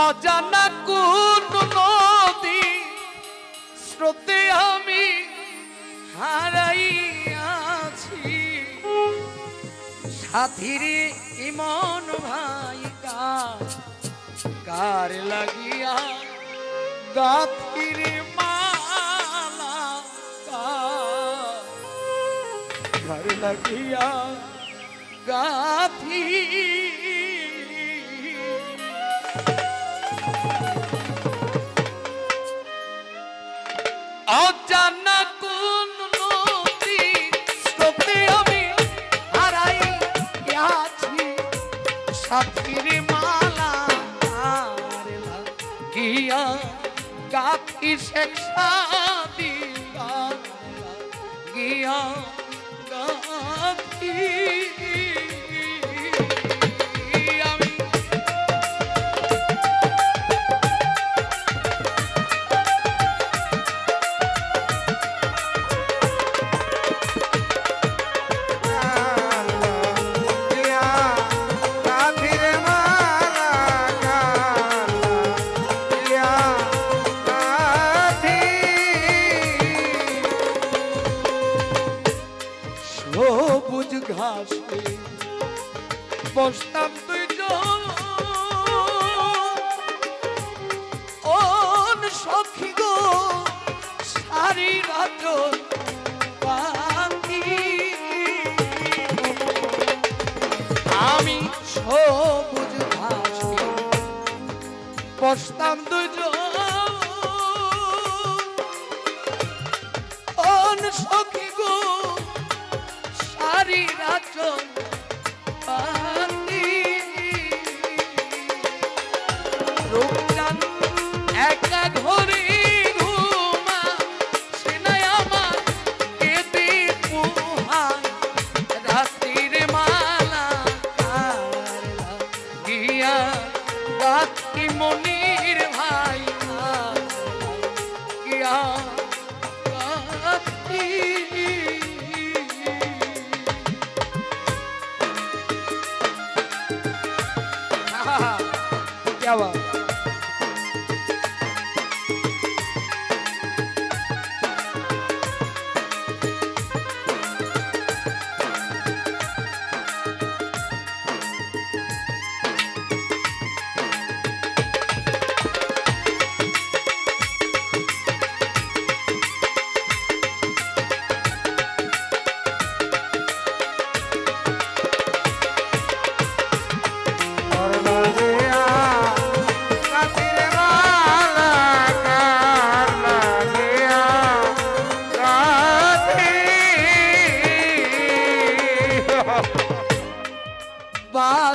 অজানা কোন নদী স্রোতে আমি হারাইয়াছি সাথীর ইমন ভাই কার লাগিয়া গাথির মালা কার লাগিয়া গাথি সাথীর মালা গিয়া গাথি শেখ সাদি গিয়া গাথি বসতাম দুইজন। ওন সখী গো সারি রাত আমি সবুজ ঘাসে বসতাম ever.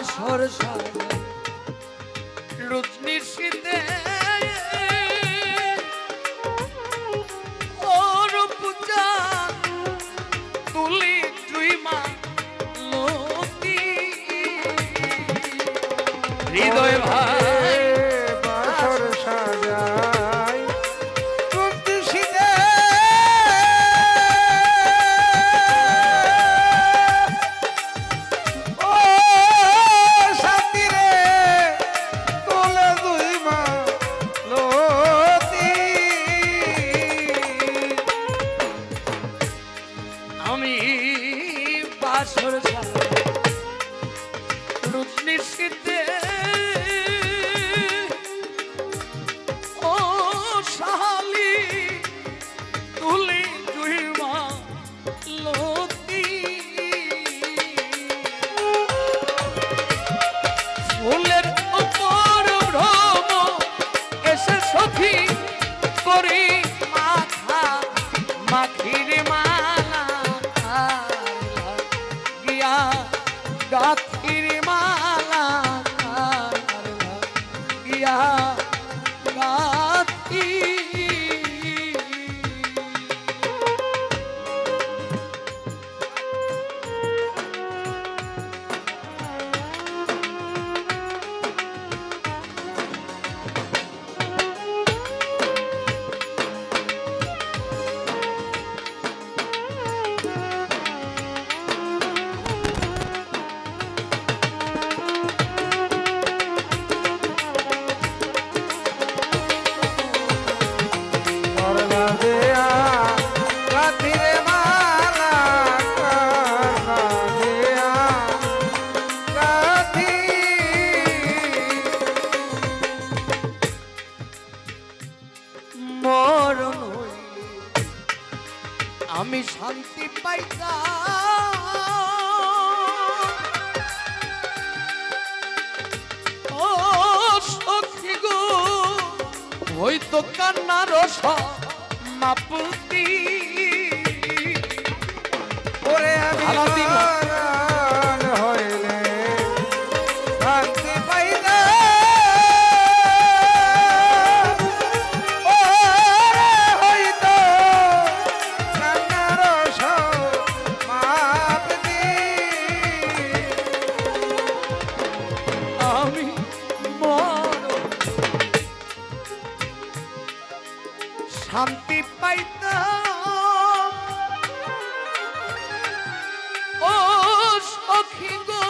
বাসর রুচনির শীতে হৃদয় ভাই বাসর রুচনির শীতে ও শালি তুলি জুইমা লতি। ফুলের উপর ভ্রম এসে সখী করি। আমি শান্তি পাইতা ও সখী গো হয়তো কান্নার মাপুতি। ওরে আমি শান্তি পাইতাম ও সখী গো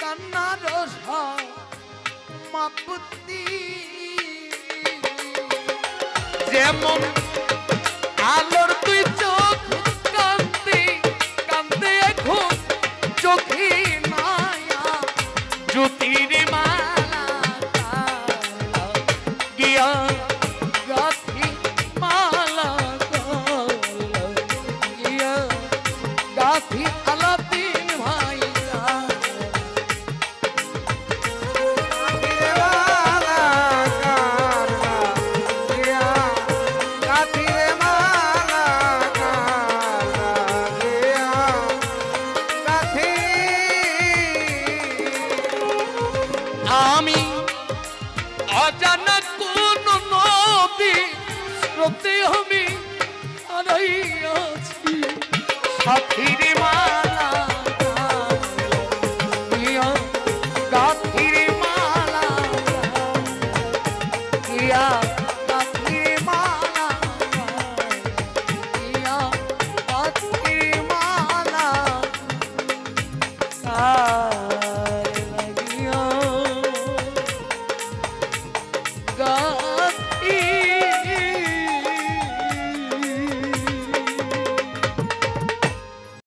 কান্নার মাপুতি। যেমন আলোর আমি অজানা কোন নদী স্রোতে আমি আছি। মা